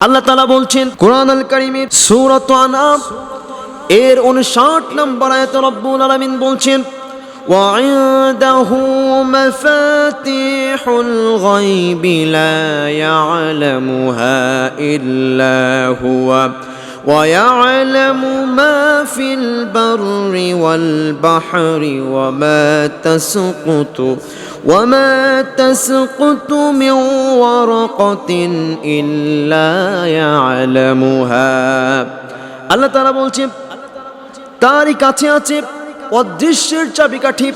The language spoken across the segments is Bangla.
আল্লাহ তালা বলছেন কোরআন আল করিমের সূরাত আনাম এর উনষাট নম্বর আয়াত রব্বুল আলামিন বলছেন وعنده مفاتيح الغيب لا يعلمها إلا هو ويعلم ما في البر والبحر وما تسقط وما تسقط من ورقة إلا يعلمها আল্লাহ তারা বলছে তারই কাছে আছে অদৃশ্যের চাবিকাঠি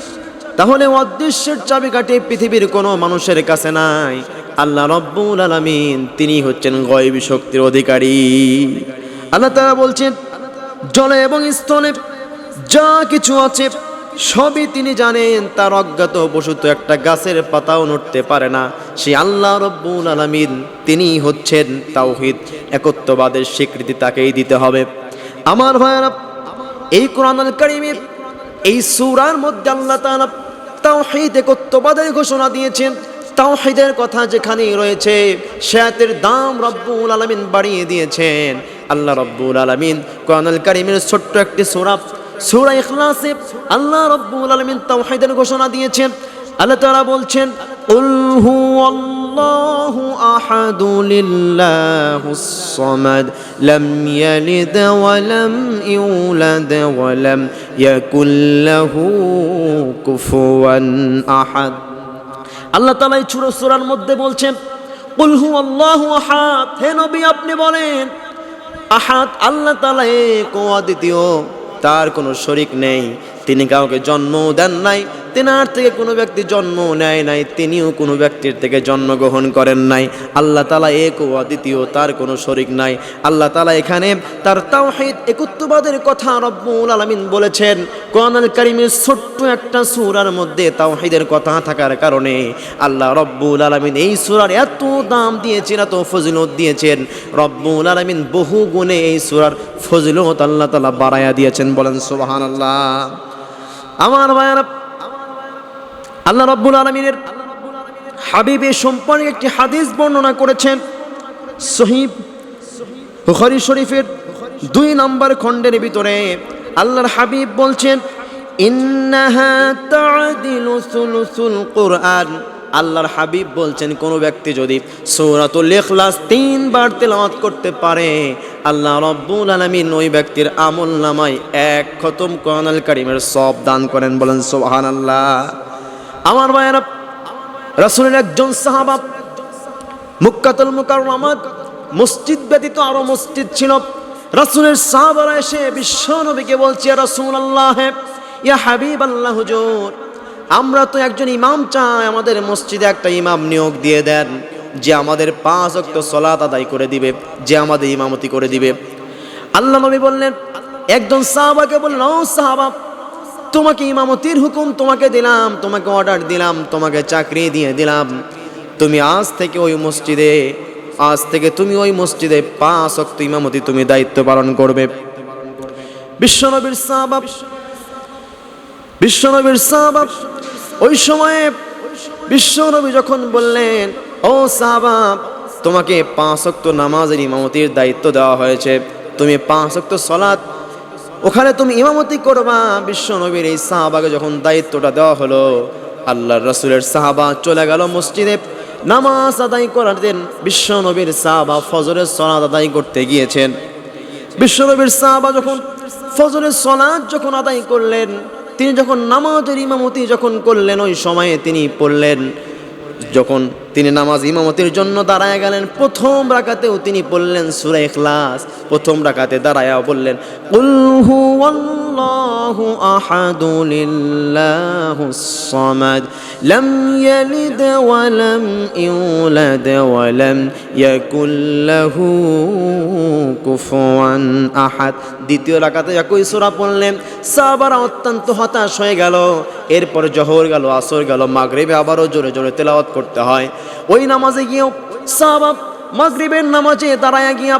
তাহলে অদৃশ্যের চাবিকাঠি পৃথিবীর কোনো মানুষের কাছে নাই আল্লাহ রব্বুল আলামিন তিনি হচ্ছেন গয়বী শক্তির অধিকারী আল্লাহ তারা বলছেন, জলে এবং স্থলে যা কিছু আছে, সবই তিনি জানেন, তার অজ্ঞাত বসুত একটা গাছের পাতাও নড়তে পারে না। সে আল্লাহ রব্বুল আলামিন তিনি হচ্ছেন তাওহিদ, একত্ববাদের স্বীকৃতি তাকেই দিতে হবে। আমার ভাইয়ারা, এই কোরআন কারিমের এই সুরার মধ্যে আল্লাহ তাআলা তাওহীদ, একত্ববাদের ঘোষণা দিয়েছেন। তাওহীদের কথা যেখানেই রয়েছে, সেয়াতের দাম রব্বুল আলামিন বাড়িয়ে দিয়েছেন। আল্লাহ রব্বুল আলামিন কোরআন আল কারিমের ছোট্ট একটি সূরা সূরা ইখলাসে আল্লাহ রব্বুল আলামিন তাওহীদের ঘোষণা দিয়েছেন আল্লাহ তাআলা বলছেন قل هو الله أحد لله الصمد لم يلد ولم يولد ولم يكن له كفوا أحد আল্লাহ তালা এই ছোট সুরার মধ্যে বলছেন কুলহু আল্লাহ আহাদ হে নবী আপনি বলেন আহাদ আল্লাহ তালা এ কোয়া দ্বিতীয় তার কোনো শরিক নেই। তিনি কাউকে জন্ম দেন নাই, তেনার থেকে কোনো ব্যক্তি জন্ম নেয় নাই, তিনিও কোনো ব্যক্তির থেকে জন্মগ্রহণ করেন নাই। আল্লাহ তালা এক ও অদ্বিতীয় তার কোনো শরিক নাই। আল্লাহ তালা এখানে তার তাওহিদ একত্ববাদের কথা রব্বুল আলামিন বলেছেন, কোরআনুল কারীমের ছোট্ট একটা সুরার মধ্যে তাওহিদের কথা থাকার কারণে আল্লাহ রব্বুল আলামিন এই সুরার এত দাম দিয়েছেন, এত ফজিলত দিয়েছেন। রব্বুল আলামিন বহু গুণে এই সুরার ফজিলত আল্লাহ তালা বাড়ায়া দিয়েছেন। বলেন, সুবহানাল্লাহ। আমার ভাইয়ারা, আল্লাহ রব্বুল আলমিনের হাবিবের সম্পর্কে একটি হাদিস বর্ণনা করেছেন। সহিব বুখারী শরীফের দুই নম্বর খণ্ডের ভিতরে আল্লাহর হাবিব বলছেন কুরআন। আল্লাহর হাবিব বলছেন, কোনো ব্যক্তি যদি সূরাতুল ইখলাস তিনবার তেলাওয়াত করতে পারে আল্লাহ রব্বুল আলামিন ওই ব্যক্তির আমল নামায় এক খতম কোরআনুল কারীমের সব দান করেন, বলেন সোহান আল্লাহ আমার ভাইয়েরা, রাসূলের একজন সাহাবা মুক্কাতুল মুকাররমাত মসজিদ ব্যতীত আরও মসজিদ ছিল। রাসূলের সাহাবারা এসে বিশ্ব নবীকে বলছে রাসূল আল্লাহ ইয়া হাবিব আল্লাহ হুজুর, আমরা তো একজন ইমাম চাই, আমাদের মসজিদে একটা ইমাম নিয়োগ দিয়ে দেন। যে আমাদের পাঁচ অক্ট সলাত আদায় করে দিবে, যে আমাদের ইমামতি করে দিবে। আল্লাহ নবী বললেন, একজন সাহাবাকে বললেন, ও সাহাবা, তোমাকে ইমামতির হুকুম তোমাকে দিলাম, তোমাকে অর্ডার দিলাম, তোমাকে চাকরি দিয়ে দিলাম। তুমি আজ থেকে ওই মসজিদে, আজ থেকে তুমি ওই মসজিদে পাঁচ অক্ত ইমামতি তুমি দায়িত্ব পালন করবে। বিশ্বনবীর সাহাবা বিশ্বনবীর সাহাবা, ওই সময়ে বিশ্বনবী যখন বললেন ও সাহাবা তোমাকে পাঁচ অক্ত নামাজের ইমামতির দায়িত্ব দেওয়া হয়েছে। তুমি পাঁচ অক্ত সলাৎ, ওখানে তুমি ইমামতি করবা। বিশ্ব নবীর এই সাহাবাকে যখন দায়িত্বটা দেওয়া হলো, আল্লাহর রসুলের সাহাবা চলে গেল মসজিদে। নামাজ আদায় করার দিন বিশ্ব নবীর সাহাবা ফজরের সলাদ আদায় করতে গিয়েছেন। বিশ্ব নবীর সাহাবা যখন ফজরের সলাদ যখন আদায় করলেন, তিনি যখন নামাজের ইমামতি যখন করলেন, ওই সময়ে তিনি পড়লেন। যখন তিনি নামাজ ইমামতির জন্য দাঁড়ায় গেলেন। প্রথম রাকাতেও তিনি পড়লেন সূরা ইখলাস। প্রথম রাকাতে দাঁড়ায়া বললেন আহাদ। দ্বিতীয় রাকাতে একই সূরা পড়লেন। সাহাবারা অত্যন্ত হতাশ হয়ে গেল। এরপর জহর গেল, আসর গেল, মাগরিবে আবারও জোরে জোরে তেলাওয়াত করতে হয়। ওই নামাজে গিয়েও সাহাবা মাগরিবের নামাজে দাঁড়ায় গিয়া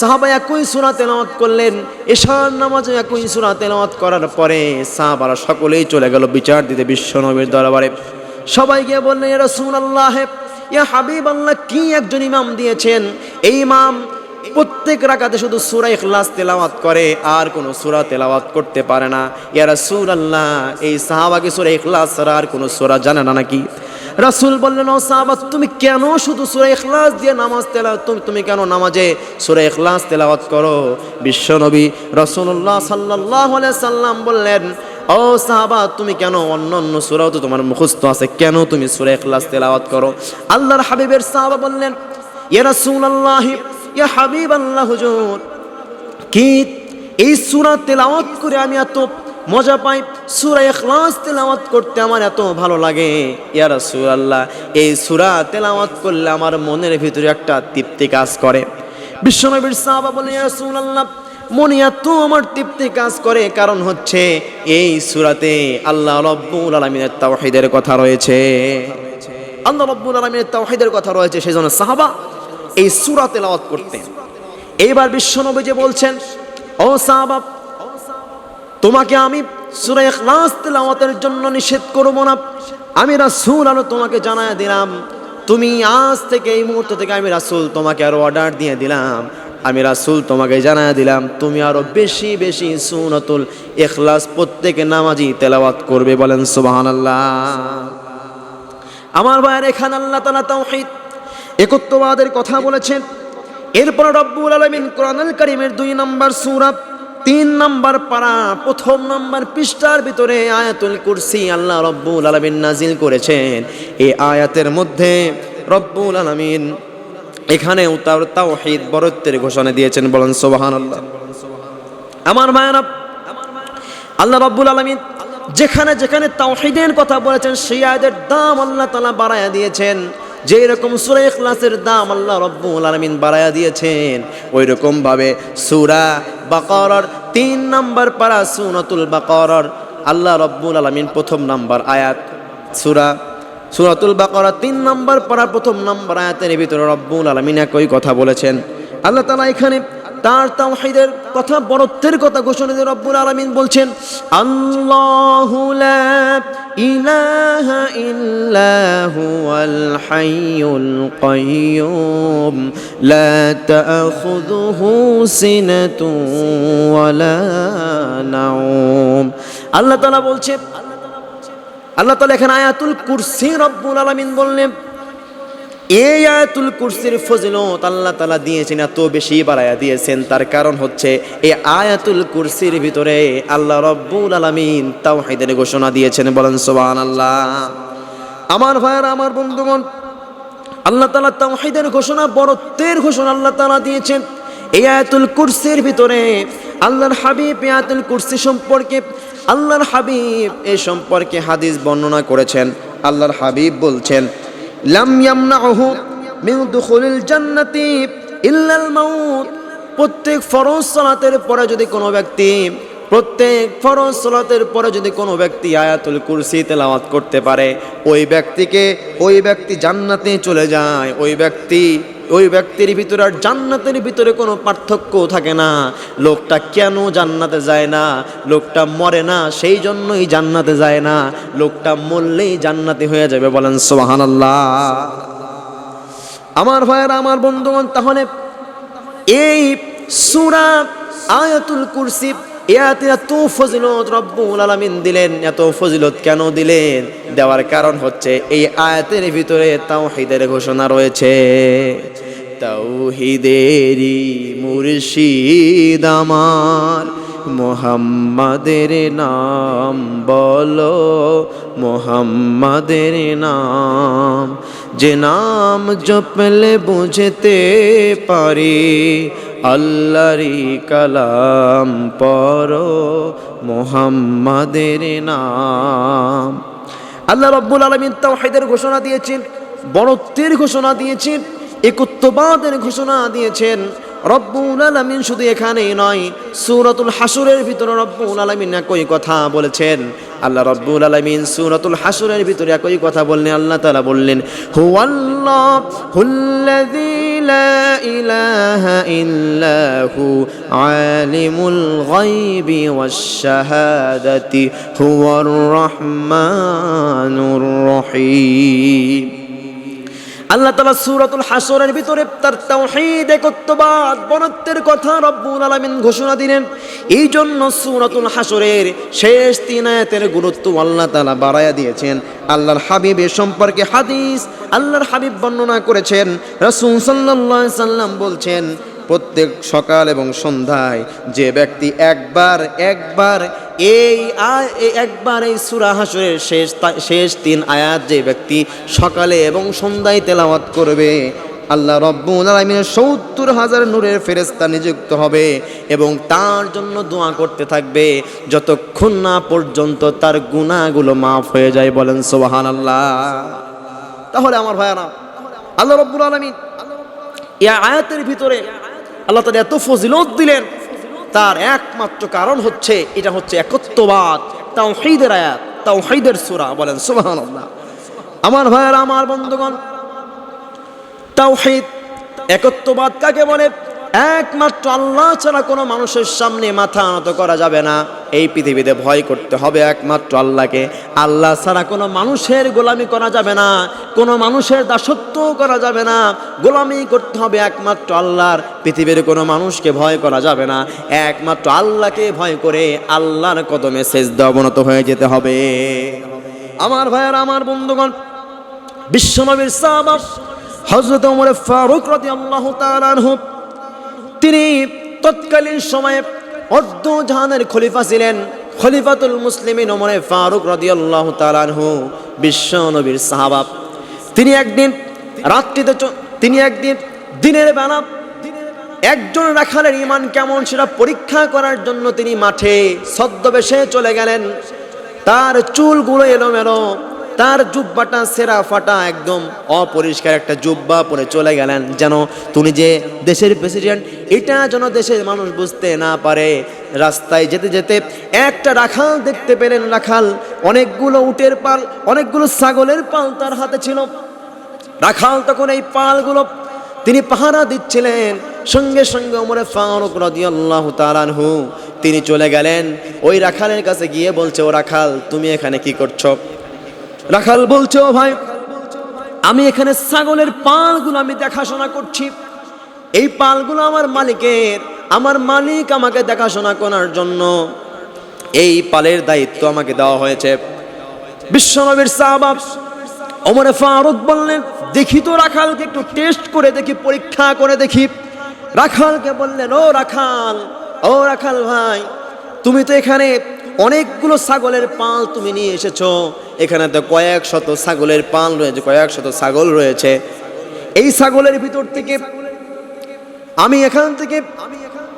সাহাবা একই সুরা তেলাওয়াত করলেন। এশার নামাজে একই সুরা তেলাওয়াত করার পরে সাহাবারা সকলেই চলে গেল বিচার দিতে বিশ্বনবীর দরবারে। সবাই গিয়ে বললেন রাসূলুল্লাহ ইয়া হাবিব আল্লাহ কি একজন ইমাম দিয়েছেন? এই ইমাম প্রত্যেক রাকাতে শুধু সূরা ইখলাস তেলাওয়াত করে, আর কোনো সূরা তেলাওয়াত করতে পারে না। ইয়া রাসূলুল্লাহ, এই সাহাবাকে সূরা ইখলাস ছাড়া আর কোনো সূরা জানে না নাকি? রাসূল বললেন, ও সাহাবা তুমি কেন শুধু সূরা ইখলাস দিয়ে নামাজ তেলা তুমি তুমি কেন নামাজে সূরা ইখলাস তেলাওয়াত করো? বিশ্বনবী রাসূলুল্লাহ সাল্লাল্লাহু আলাইহি সাল্লাম বললেন, ও সাহাবা তুমি কেন অন্য অন্য সূরাও তো তোমার মুখস্থ আছে, কেন তুমি সূরা ইখলাস তেলাওয়াত করো? আল্লাহর হাবিবের সাহাবা বললেন এ ইয়া রাসূলুল্লাহ, ইয়া হাবিব আল্লাহ হুজুর, কি এই সূরা তেলাওয়াত করে আমি এত মজা পাই। সুরা ইখলাস তেলাওয়াত করতে আমার এত ভালো লাগে। ইয়া রাসূলুল্লাহ, এই সুরা তেলাওয়াত করলে আমার মনের ভিতরে একটা তৃপ্তি কাজ করে। বিশ্বনবীর সাহাবা বলে, ইয়া রাসূলুল্লাহ, মনে এত আমার তৃপ্তি কাজ করে। কারণ হচ্ছে এই সুরাতে আল্লাহ রব্বুল আলামিনের তাওহীদের কথা রয়েছে। আল্লাহ রব্বুল আলামিনের তাওহীদের কথা রয়েছে সেজন্য সাহাবা এই সুরা তেলাওয়াত করতেন। এইবার বিশ্বনবী যে বলছেন, ও সাহাবা তোমাকে আমি সূরা ইখলাস তেলাওয়াতের জন্য নিষেধ করব না। আমি রাসুল আলো তোমাকে জানায় দিলাম। তুমি আজ থেকে এই মুহূর্ত থেকে আমি রাসূল তোমাকে আরও অর্ডার দিয়ে দিলাম। আমি রাসূল তোমাকে জানায় দিলাম, তুমি আরও বেশি বেশি সুনতুল ইখলাস প্রত্যেকে নামাজি তেলাওয়াত করবে বলেন সুবহানাল্লাহ। আমার ভাইয়ের এখানে আল্লাহ তালা তাওহিদ, একত্ববাদের কথা বলেছেন। এরপর রব্বুল আলমিন কোরআনুল করিমের দুই নম্বর সূরা তিন নম্বর পারা, প্রথম নম্বর পৃষ্ঠার ভিতরে আয়াতুল কুরসি আল্লাহ রব্বুল আলমিন নাজিল করেছেন। এই আয়াতের মধ্যে রব্বুল আলমিন এখানেও তার তাওহিদ বরত্বের ঘোষণা দিয়েছেন বলেন সোবাহান আল্লাহ আমার মায়েরা আল্লাহ রাব্বুল আলামিন যেখানে যেখানে তাওহীদের কথা বলেছেন সেই আয়াতের দাম আল্লাহ তাআলা বাড়ায়া দিয়েছেন। যে রকম সুরা ইখলাসের দাম আল্লাহ রব্বুল আলমিন বাড়াইয়া দিয়েছেন ওই রকম ভাবে সূরা বাকারার তিন নাম্বার পারা সুনাতুল বাকরার আল্লাহ রব্বুল আলমিন প্রথম নাম্বার আয়াত। সুরা, সুরাতুল বাকরা তিন নাম্বার পারা প্রথম নাম্বার আয়াতের ভিতরে রব্বুল আলমিন একই কথা বলেছেন। আল্লাহ তালা এখানে তার তাওহীদের কথা, বরত্বের কথা ঘোষণা দিয়ে রব্বুল আলামিন বলছেন, আল্লাহু লা ইলাহা ইল্লা হুয়াল হাইয়ুল কাইয়ুম। লা তাখুযুহু সিনাতুন ওয়ালা নাওম। আল্লাহ তাআলা বলছে আল্লাহ তাআলা এখানে আয়াতুল কুরসি রব্বুল আলামিন বললেন এই আয়াতুল কুরসির ফজিলত আল্লাহ তালা দিয়েছেন, এত বেশি বাড়াইয়া দিয়েছেন। তার কারণ হচ্ছে, এই আয়াতুল কুরসির ভিতরে আল্লাহ রব্বুল আলমিন তাওহীদের ঘোষণা দিয়েছেন। বলেন সোবান আল্লাহ আমার ভাইয়ের, আমার বন্ধুগণ, আল্লাহ তালা তাওহীদের ঘোষণা, বরত্বের ঘোষণা আল্লাহ তালা দিয়েছেন। এই আয়াতুল কুরসির ভিতরে আল্লাহর হাবিব আয়াতুল কুরসি সম্পর্কে, আল্লাহর হাবিব এ সম্পর্কে হাদিস বর্ণনা করেছেন। আল্লাহর হাবিব বলছেন লাম ইয়ামনাহু মিন দুখুলিল জান্নাতি ইল্লাল মাউত। প্রত্যেক ফরজ সালাতের পরে যদি কোনো ব্যক্তি, প্রত্যেক ফরজ সলাতের পরে যদি কোনো ব্যক্তি আয়াতুল কুরসি তেলাওয়াত করতে পারে, ওই ব্যক্তিকে, ওই ব্যক্তি জান্নাতে চলে যায়, ওই ব্যক্তি ওই ব্যক্তির ভিতরে আর জান্নাতের ভিতরে কোনো পার্থক্য থাকে না। লোকটা কেন জান্নাতে যায় না? লোকটা মরে না, সেই জন্যই জান্নাতে যায় না। লোকটা মরলেই জান্নাতে হয়ে যাবে বলেন সোহানাল্লাহ আমার ভাইয়েরা, আমার বন্ধুগণ, তাহলে এই সুরা আয়াতুল কুরসি এত ফজিলত রব্বুল আলামিন দিলেন, এত ফজিলত কেন দিলেন? দেওয়ার কারণ হচ্ছে এই আয়াতের ভিতরে তাও তাওহীদের ঘোষণা রয়েছে। তাওহীদেরই মুর্শিদ আমার। মোহাম্মদের নাম বলো, মোহাম্মদের নাম। যে নাম জপলে বুঝতে পারি, আল্লাহরি কালাম পড়ো, মোহাম্মদের নাম। আল্লাহ রব্বুল আলমিন তাওহীদের ঘোষণা দিয়েছেন বড়ত্বের ঘোষণা দিয়েছেন একত্ববাদের ঘোষণা দিয়েছেন, রব্বুল আলামিন শুধু এখানেই নয়, সুরতুল হাসুরের ভিতরে রব্বুল আলামিন একই কথা বলেছেন। আল্লাহ রব্বুল আলামিন সুরতুল হাসুরের ভিতরে একই কথা বললেন আল্লাহ তালা বললেন হু আলিমুল হুয়ার রহিম। আল্লাহ তালা সুরাতুল হাসরের ভিতরে তার তাওহীদ, একত্ববাদ বনত্বের কথা রব্বুল আলামিন ঘোষণা দিলেন। এই জন্য সুরাতুল হাসরের শেষ তিন আয়াতের গুরুত্ব আল্লাহ তালা বাড়াইয়া দিয়েছেন। আল্লাহর হাবিব এ সম্পর্কে হাদিস আল্লাহর হাবিব বর্ণনা করেছেন। রাসূল সাল্লাল্লাহু সাল্লাম বলছেন প্রত্যেক সকাল এবং সন্ধ্যায় যে ব্যক্তি একবার একবার এই একবার এই সুরা হাসরের শেষ শেষ তিন আয়াত যে ব্যক্তি সকালে এবং সন্ধ্যায় তেলাওয়াত করবে, আল্লাহ রব্বুল আলমিনের সত্তর হাজার নূরের ফেরেস্তা নিযুক্ত হবে এবং তার জন্য দোয়া করতে থাকবে। যতক্ষণ না পর্যন্ত তার গুণাগুলো মাফ হয়ে যায় বলেন সোহান আল্লাহ তাহলে আমার ভাইয়ারা, আল্লাহ রব্বুল আলমিন আয়াতের ভিতরে আল্লাহ তালা এত ফজিলত দিলেন। তার একমাত্র কারণ হচ্ছে, এটা হচ্ছে একত্ববাদ তাও হাইদের আয়াত তাও হাইদের সুরা, বলেন সুবাহ আমার ভাইয়েরা, আমার বন্ধুগণ তাও তাওহীদ, একত্ববাদ কাকে বলে? একমাত্র আল্লাহ ছাড়া কোনো মানুষের সামনে মাথা আনত করা যাবে না। এই পৃথিবীতে ভয় করতে হবে একমাত্র আল্লাহকে। আল্লাহ ছাড়া কোনো মানুষের গোলামি করা যাবে না। কোনো মানুষের দাসত্ব করা যাবে না। গোলামি করতে হবে একমাত্র আল্লাহর। পৃথিবীর কোনো মানুষকে ভয় করা যাবে না। একমাত্র আল্লাহকে ভয় করে আল্লাহর কদমে শেষ অবনত হয়ে যেতে হবে। আমার ভাইয়ের, আমার বন্ধুগণ, বিশ্বনবীর সাহাবা হজরত ওমর ফারুক রাদি আল্লাহ তালানহু তিনি তৎকালীন সময়ে অর্ধ জাহানের খলিফা ছিলেন। খলিফাতুল মুসলিমিন ওমরে ফারুক রাদি আল্লাহ তালানহু বিশ্বনবীর সাহাবা। তিনি একদিন রাত্রিতে তিনি একদিন দিনের বেলা একজন রাখালের ইমান কেমন সেটা পরীক্ষা করার জন্য তিনি মাঠে ছদ্মবেশে চলে গেলেন। তার চুলগুলো এলোমেলো তার জুব্বাটা সেরা ফাটা একদম অপরিষ্কার একটা জুব্বা পরে চলে গেলেন যেন তুমি যে দেশের প্রেসিডেন্ট এটা যেন দেশের মানুষ বুঝতে না পারে। রাস্তায় যেতে যেতে একটা রাখাল দেখতে পেলেন রাখাল। অনেকগুলো উটের পাল, অনেকগুলো ছাগলের পাল তার হাতে ছিল। রাখাল তখন এই পালগুলো তিনি পাহারা দিচ্ছিলেন। সঙ্গে সঙ্গে ওমরে ফারুক রাদিয়াল্লাহু তাআলাহু তিনি চলে গেলেন। ওই রাখালের কাছে গিয়ে বলছে, ও রাখাল, তুমি এখানে কি করছ? রাখাল বলছে, ও ভাই, আমি এখানে ছাগলের পালগুলো আমি দেখাশোনা করছি। এই পালগুলো আমার মালিকের, আমার মালিক আমাকে দেখাশোনা করার জন্য এই পালের দায়িত্ব আমাকে দেওয়া হয়েছে। বিশ্বনবীর সাহাবাব ওমরে ফারুক বললেন, দেখি তো রাখালকে একটু টেস্ট করে দেখি, পরীক্ষা করে দেখি। রাখালকে বললেন, ও রাখাল ও রাখাল ভাই, তুমি তো এখানে অনেকগুলো ছাগলের পাল তুমি নিয়ে এসেছ। এখানে তো কয়েক শত ছাগলের পাল রয়েছে, কয়েক শত ছাগল রয়েছে। এই ছাগলের ভিতর থেকে আমি এখান থেকে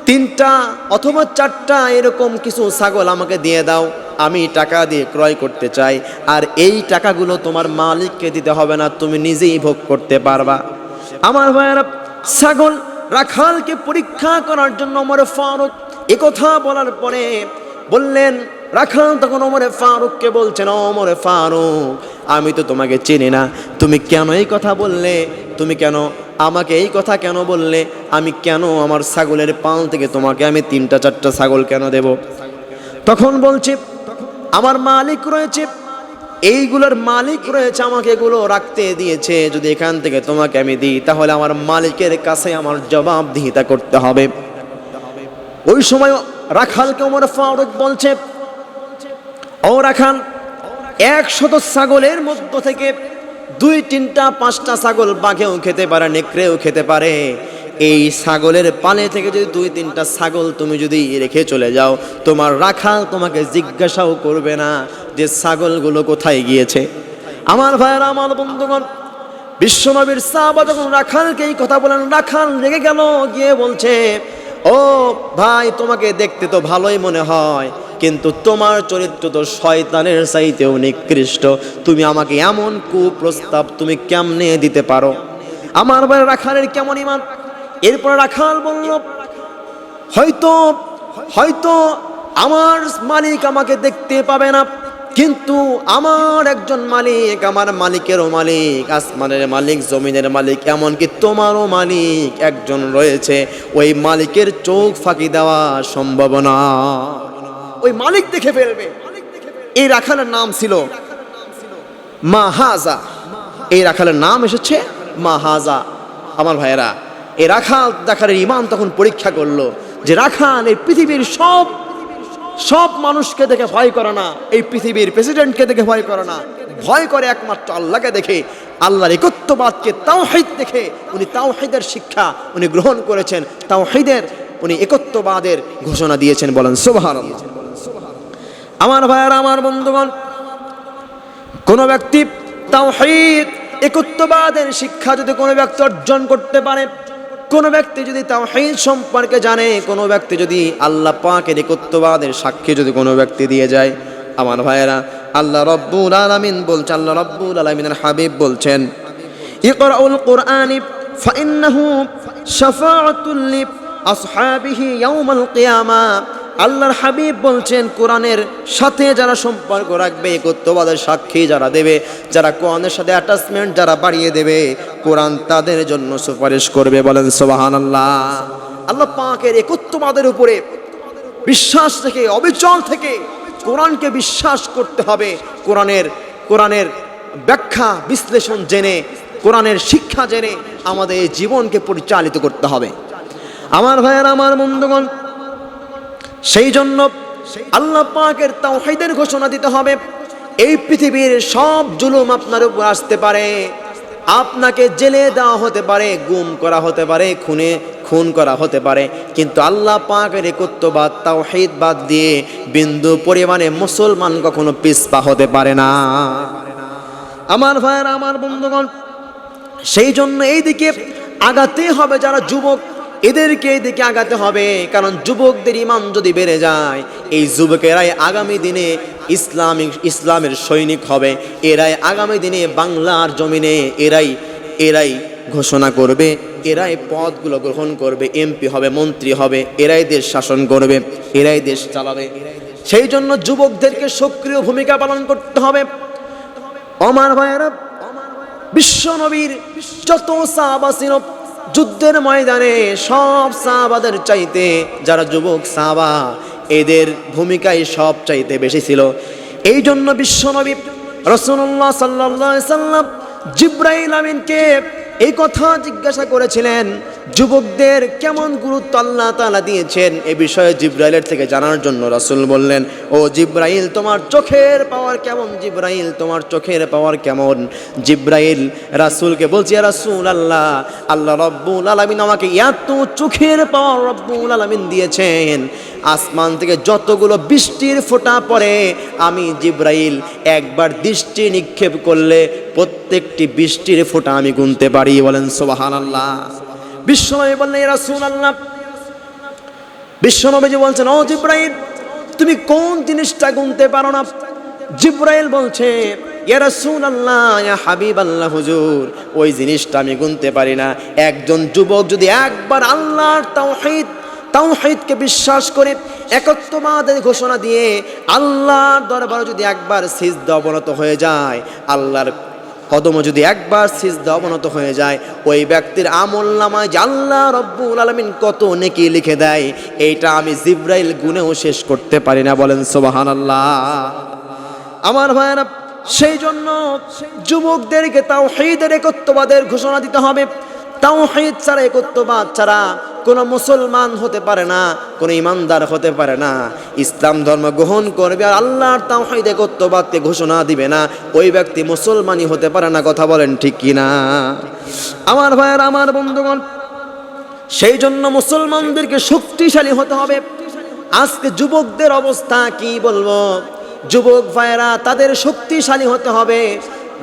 তিনটা অথবা চারটা এরকম কিছু ছাগল আমাকে দিয়ে দাও, আমি টাকা দিয়ে ক্রয় করতে চাই। আর এই টাকাগুলো তোমার মালিককে দিতে হবে না, তুমি নিজেই ভোগ করতে পারবা। আমার ভাইয়েরা, ছাগল রাখালকে পরীক্ষা করার জন্য আমার ফারুক কথা বলার পরে বললেন রাখাল তখন ওমরে ফারুককে বলছেন ওমরে ফারুক, আমি তো তোমাকে চিনি না। তুমি কেন এই কথা বললে? তুমি কেন আমাকে এই কথা কেন বললে? আমি কেন আমার ছাগলের পাল থেকে তোমাকে, আমি তিনটা, চারটা ছাগল কেন দেব? তখন বলছে, আমার মালিক রয়েছে। এইগুলোর মালিক রয়েছে, আমাকে এগুলো রাখতে দিয়েছে। যদি এখান থেকে তোমাকে আমি দিই, তাহলে আমার মালিকের কাছে আমার জবাবদিহিতা করতে হবে। ওই সময় রাখালকে ওমর ফারুক বলছে ও রাখাল একশত ছাগলের মধ্য থেকে দুই তিনটা, পাঁচটা ছাগল বাঘেও খেতে পারে, নেকড়েও খেতে পারে। এই ছাগলের পালে থেকে যদি দুই তিনটা ছাগল তুমি যদি রেখে চলে যাও, তোমার রাখাল তোমাকে জিজ্ঞাসাও করবে না যে ছাগলগুলো কোথায় গিয়েছে। আমার ভাইয়েরা, আমার বন্ধুগণ, বিশ্বনবীর সাহাবা যখন রাখালকে এই কথা বলেন, রাখাল রেগে গেল, গিয়ে বলছে, ও ভাই, তোমাকে দেখতে তো ভালোই মনে হয়। কিন্তু তোমার চরিত্র তো শয়তানের চাইতেও নিকৃষ্ট। তুমি আমাকে এমন কুপ্রস্তাব তুমি কেমনে দিতে পারো? আমার ভাই রাখালের কেমন ইমান? এরপর রাখাল বলল, হয়তো হয়তো আমার মালিক আমাকে দেখতে পাবে না, কিন্তু আমার একজন মালিক, আমার মালিকেরও মালিক, আসমানের মালিক, জমিনের মালিক, এমনকি তোমারও মালিক একজন রয়েছে। ওই মালিকের চোখ ফাঁকি দেওয়া সম্ভব না ওই মালিক দেখে ফেলবে। এই রাখালের নাম ছিল মাহাজা। এই রাখালের নাম এসেছে মাহাজা। আমার ভাইয়েরা, এই রাখাল দেখারের ইমান তখন পরীক্ষা করল যে রাখাল এই পৃথিবীর সব সব মানুষকে দেখে ভয় করে না। এই পৃথিবীর প্রেসিডেন্টকে দেখে ভয় করে না। ভয় করে একমাত্র আল্লাহকে দেখে, আল্লাহর একত্ববাদকে তাওহিদ দেখে উনি তাওহিদের শিক্ষা উনি গ্রহণ করেছেন। তাওহিদের উনি একত্ববাদের ঘোষণা দিয়েছেন বলেন, সুবহানাল্লাহ। আমার ভাইয়ারা, আমার বন্ধুগণ, কোন ব্যক্তি তাওহীদ, একত্ববাদের শিক্ষা যদি কোনো ব্যক্তি অর্জন করতে পারে, কোন ব্যক্তি যদি তাওহীদ সম্পর্কে জানে, কোন ব্যক্তি যদি আল্লাহ পাকের একত্ববাদের সাক্ষী যদি কোনো ব্যক্তি দিয়ে যায়, আমার ভাইয়েরা, আল্লাহ রব্বুল আলামিন বলছেন আল্লাহ রব্বুল আলামিনের হাবিব বলছেন, ইকরাউল কোরআনি ফাইন্নাহু শাফাআতুল লি আসহাবিহি ইয়াউমাল কিয়ামা আল্লাহর হাবিব বলছেন, কোরআনের সাথে যারা সম্পর্ক রাখবে একত্ববাদের সাক্ষী যারা দেবে, যারা কোরআনের সাথে অ্যাটাচমেন্ট যারা বাড়িয়ে দেবে, কোরআন তাদের জন্য সুপারিশ করবে বলেন সোবাহান আল্লাহ আল্লাহ পাকের একত্ববাদের উপরে বিশ্বাস থেকে, অবিচল থেকে কোরআনকে বিশ্বাস করতে হবে। কোরআনের কোরআনের ব্যাখ্যা, বিশ্লেষণ জেনে, কোরআনের শিক্ষা জেনে আমাদের জীবনকে পরিচালিত করতে হবে। আমার ভাইয়ের, আমার বন্ধুগণ সেই জন্য আল্লাহ পাকের তাওহীদের ঘোষণা দিতে হবে, এই পৃথিবীর সব জুলুম আপনার উপর আসতে পারে। আপনাকে জেলে দেওয়া হতে পারে, গুম করা হতে পারে, খুনে, খুন করা হতে পারে। কিন্তু আল্লাহ পাকের একত্ববাদ তাওহীদ বাদ দিয়ে বিন্দু পরিমাণে মুসলমান কখনো পিছপা হতে পারে না। আমার ভাইয়ের, আমার বন্ধুগণ সেই জন্য এই দিকে আগাতে হবে যারা যুবক এদেরকে এই দিকে আগাতে হবে, কারণ যুবকদের ইমান যদি বেড়ে যায়, এই যুবকেরাই আগামী দিনে ইসলামিক, ইসলামের সৈনিক হবে। এরাই আগামী দিনে বাংলার জমিনে এরাই এরাই ঘোষণা করবে, এরাই পদগুলো গ্রহণ করবে এমপি হবে, মন্ত্রী হবে, এরাই দেশ শাসন করবে, এরাই দেশ চালাবে। সেই জন্য যুবকদেরকে সক্রিয় ভূমিকা পালন করতে হবে। অমার ভাইয়েরা বিশ্ব নবীর যত সাহাবা যুদ্ধের ময়দানে সব সাহাবাদের চাইতে, যারা যুবক সাহাবা, এদের ভূমিকাই সব চাইতে বেশি ছিল। এই জন্য বিশ্বনবী রসুল্লাহ সাল্লাহ সাল্লাম জিব্রাহিল আমিনকে এই কথা জিজ্ঞাসা করেছিলেন যুবকদের কেমন গুরুত্ব আল্লাহ তালা দিয়েছেন এ বিষয়ে জিব্রাইলের থেকে জানার জন্য রাসূল বললেন, ও জিব্রাইল, তোমার চোখের পাওয়ার কেমন? জিব্রাইল, তোমার চোখের পাওয়ার কেমন? জিব্রাইল রাসুলকে বলছি রাসূল আল্লাহ আল্লাহ রব্বুল আলামিন আমাকে এত চোখের পাওয়ার রব্বুল আলামিন দিয়েছেন। আসমান থেকে যতগুলো বৃষ্টির ফোঁটা পড়ে, আমি জিব্রাইল একবার দৃষ্টি নিক্ষেপ করলে প্রত্যেকটি বৃষ্টির ফোঁটা আমি গুনতে পারি। বলেন, সুবহানাল্লাহ। বিশ্বনবী বললেন এরা শুন আল্লাহ বিশ্বনবীজি বলছেন, ও জিব্রাইল, তুমি কোন জিনিসটা গুনতে পারো না? জিব্রাইল বলছে হাবিব আল্লাহ হুজুর, ওই জিনিসটা আমি গুনতে পারি না। একজন যুবক যদি একবার আল্লাহর তাওহীদ, তাওহীদকে বিশ্বাস করে একত্ববাদের ঘোষণা দিয়ে আল্লাহর দরবারে যদি একবার সিজদা অবনত হয়ে যায়, আল্লাহর কদম যদি একবার সিজদা অবনত হয়ে যায়, ওই ব্যক্তির আমল নামায় জাল্লা রব্বুল আলমিন কত নেকি লিখে দেয়, এইটা আমি জিব্রাইল গুনেও শেষ করতে পারি না। বলেন সোবাহান আল্লাহ আমার ভাইয়েরা, সেই জন্য যুবকদেরকে তাও সেইদের একত্ববাদের ঘোষণা দিতে হবে। তাও হেদ ছাড়া, একত্ববাদ ছাড়া কোনো মুসলমান হতে পারে না, কোনো ইমানদার হতে পারে না। ইসলাম ধর্ম গ্রহণ করবে আর আল্লাহর তাওহীদ একত্ববাদকে ঘোষণা দিবে না। ওই ব্যক্তি মুসলমানই হতে পারে না, কথা বলেন ঠিক কি না? আমার ভাইয়ের, আমার বন্ধুগণ, সেই জন্য মুসলমানদেরকে শক্তিশালী হতে হবে। আজকে যুবকদের অবস্থা কি বলব? যুবক ভাইয়েরা, তাদের শক্তিশালী হতে হবে।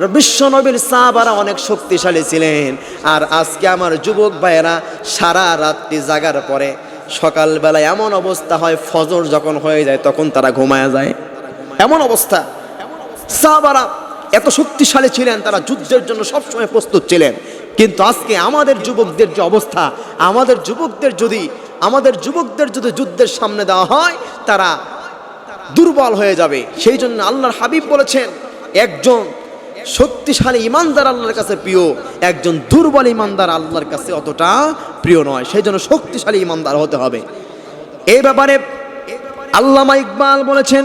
বিশ্ব নবীর সাহাবারা অনেক শক্তিশালী ছিলেন। আর আজকে আমার যুবক ভাইয়েরা সারা রাত্রি জাগার পরে সকালবেলায় এমন অবস্থা হয়, ফজর যখন হয়ে যায় তখন তারা ঘুমায়া যায়। এমন অবস্থা। সাহাবারা এত শক্তিশালী ছিলেন, তারা যুদ্ধের জন্য সবসময় প্রস্তুত ছিলেন। কিন্তু আজকে আমাদের যুবকদের যে অবস্থা, আমাদের যুবকদের যদি, আমাদের যুবকদের যদি যুদ্ধের সামনে দেওয়া হয়, তারা দুর্বল হয়ে যাবে। সেই জন্য আল্লাহর হাবিব বলেছেন, একজন শক্তিশালী ইমানদার আল্লাহর কাছে প্রিয়, একজন দুর্বল ইমানদার আল্লাহর কাছে অতটা প্রিয় নয় সেই জন্য শক্তিশালী ইমানদার হতে হবে। এই ব্যাপারে আল্লামা ইকবাল বলেছেন,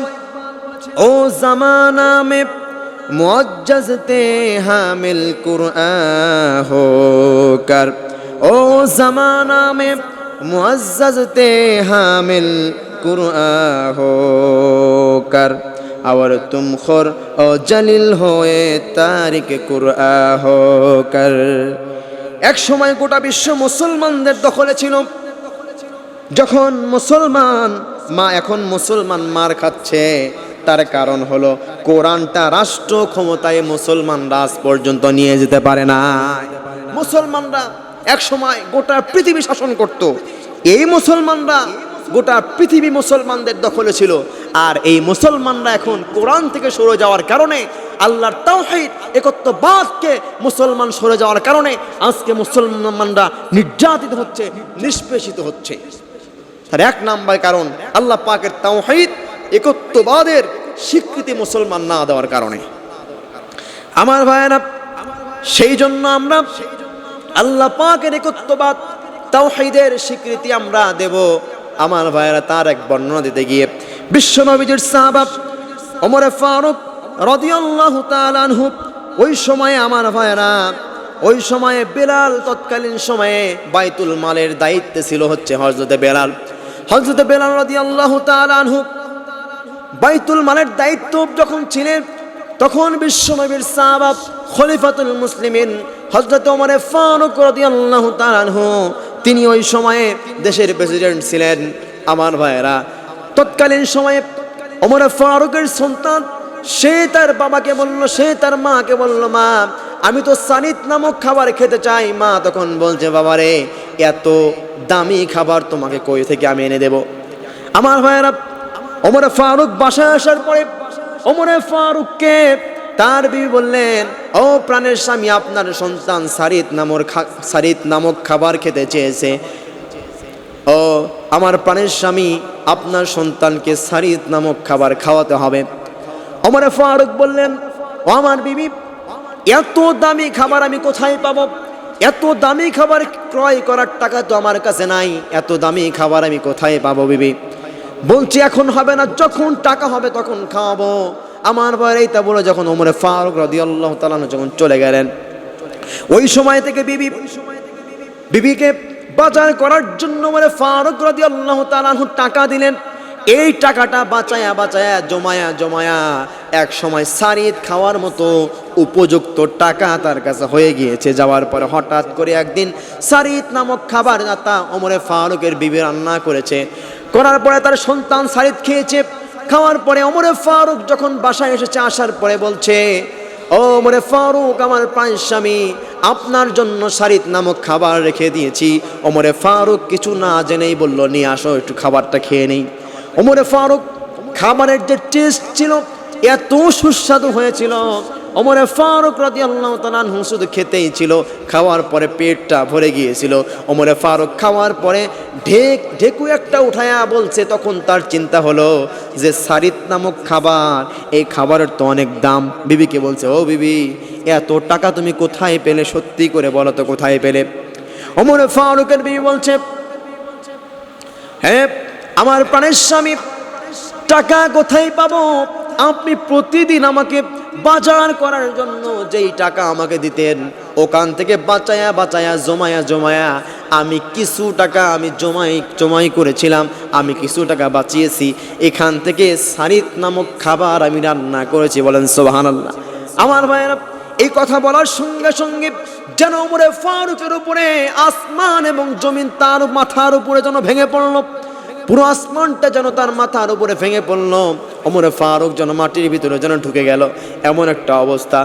ও জামানা মে মুআজ্জাজতে হামিল কুরআন হো কর ও জামানা মে মুআজ্জাজতে হামিল কুরআন হো কর اور تم ও او জালিল হয়ে তারিক কুরআ কর এক সময় গোটা বিশ্ব মুসলমানদের দখলে ছিল। যখন মুসলমান, মা এখন মুসলমান মার খাচ্ছে, তার কারণ হলো কোরআনটা রাষ্ট্র ক্ষমতায় মুসলমান রাজ পর্যন্ত নিয়ে যেতে পারে না। মুসলমানরা এক সময় গোটা পৃথিবী শাসন করত। এই মুসলমানরা গোটা পৃথিবী মুসলমানদের দখলে ছিল। আর এই মুসলমানরা এখন কোরআন থেকে সরে যাওয়ার কারণে আল্লাহর তাওহীদ, একত্ববাদকে মুসলমান সরে যাওয়ার কারণে আজকে মুসলমানরা নির্যাতিত হচ্ছে, নিষ্পেষিত হচ্ছে। তার এক নাম্বার কারণ আল্লাহ পাকের তাওহীদ, একত্ববাদের স্বীকৃতি মুসলমান না দেওয়ার কারণে। আমার ভাইয়েরা, সেই জন্য আমরা আল্লাহ পাকের একত্ববাদ, তাওহীদের স্বীকৃতি আমরা দেব। আমার ভাইয়েরা তার এক বর্ণনা দিতে গিয়ে, বিশ্বনবীজির সাহাবাব ওমরে ফারুক রাদিয়াল্লাহু তাআলা আনহু, ওই সময়ে আমার ভাইয়েরা, ওই সময়ে বেলাল তৎকালীন সময়ে বাইতুল মালের দায়িত্বে ছিল হচ্ছে হজরতে বেলাল। হজরতে বেলাল রাদিয়াল্লাহু তাআলা আনহু বাইতুল মালের দায়িত্ব যখন ছিলেন, তখন বিশ্বনবীর সাহাবা খলিফাতুল মুসলিমিন হজরত ওমরে ফারুক রাদিয়াল্লাহু তাআলা আনহু তিনি ওই সময়ে দেশের প্রেসিডেন্ট ছিলেন আমার ভাইয়েরা। তৎকালীন সময়ে ওমরে ফারুকের সন্তান, সে তার বাবাকে বলল, সে তার মাকে বলল, মা, আমি তো সানিত নামক খাবার খেতে চাই। মা তখন বলছে, বাবারে, এত দামি খাবার তোমাকে কই থেকে আমি এনে দেব? আমার ভাইয়েরা, ওমরে ফারুক বাসায় আসার পরে ওমরে ফারুককে তার বিবি বললেন, ও প্রাণের স্বামী, আপনার সন্তান সারিত নামর সারিত নামক খাবার খেতে চেয়েছে। ও, আমার প্রাণের স্বামী, আপনার সন্তানকে সারিত নামক খাবার খাওয়াতে হবে। ওমরে ফারুক বললেন, ও আমার বিবি, এত দামি খাবার আমি কোথায় পাবো? এত দামি খাবার ক্রয় করার টাকা তো আমার কাছে নাই। এত দামি খাবার আমি কোথায় পাবো বিবি? বলছি, এখন হবে না, যখন টাকা হবে তখন খাওয়াবো। আমার বয়ের এইটা বলে যখন ওমরে ফারুক রাদিয়াল্লাহু তাআলা যখন চলে গেলেন, ওই সময় থেকে বিবি, বিবিকে বাজার করার জন্য মানে ফারুক রাদি আল্লাহ তালাহু টাকা দিলেন। এই টাকাটা বাঁচায়া বাঁচায়া জমায়া জমায়া এক সময় সারিদ খাওয়ার মতো উপযুক্ত টাকা তার কাছে হয়ে গিয়েছে। যাওয়ার পরে হঠাৎ করে একদিন সারিদ নামক খাবার তা অমরে ফারুকের বিবি রান্না করেছে। করার পরে তার সন্তান সারিদ খেয়েছে। খাওয়ার পরে ওমরে ফারুক যখন বাসায় এসেছে, আসার পরে বলছে, ও মোরে ফারুক, আমার প্রাণ স্বামী, আপনার জন্য সারিত নামক খাবার রেখে দিয়েছি। ওমরে ফারুক কিছু না জেনেই বলল, নিয়ে আসো, একটু খাবারটা খেয়ে নেই। ওমরে ফারুক খাবারের যে টেস্ট ছিল, এত সুস্বাদু হয়েছিল ওমরে ফারুক রাজি আল্লাহ তালানহু শুধু খেতেই ছিল, খাওয়ার পরে পেটটা ভরে গিয়েছিল। ওমরে ফারুক খাওয়ার পরে ঢেক, ঢেকু একটা উঠায়া বলছে, তখন তার চিন্তা হলো যে সারিত নামক খাবার, এই খাবারের তো অনেক দাম। বিবিকে বলছে, ও বিবি, এত টাকা তুমি কোথায় পেলে? সত্যি করে বলো তো, কোথায় পেলে? ওমরে ফারুকের বিবি বলছে হ্যাঁ আমার প্রাণের স্বামী, টাকা কোথায় পাবো? আপনি প্রতিদিন আমাকে বাজার করার জন্য যেই টাকা আমাকে দিতেন, ওখান থেকে বাঁচায়া বাঁচায়া, জমায়া জমায়া আমি কিছু টাকা আমি জমাই জমাই করেছিলাম, আমি কিছু টাকা বাঁচিয়েছি। এখান থেকে সারিত নামক খাবার আমি রান্না করেছি, বলেন সোবাহান আল্লাহ আমার ভাইয়েরা, এই কথা বলার সঙ্গে সঙ্গে যেন উপরে ফারুকের উপরে আসমান এবং জমিন তার মাথার উপরে যেন ভেঙে পড়ল। পুরো আসমানটা যেন তার মাথার উপরে ভেঙে পড়ল। অমরে ফারুক যেন মাটির ভিতরে যেন ঢুকে গেল। এমন একটা অবস্থা।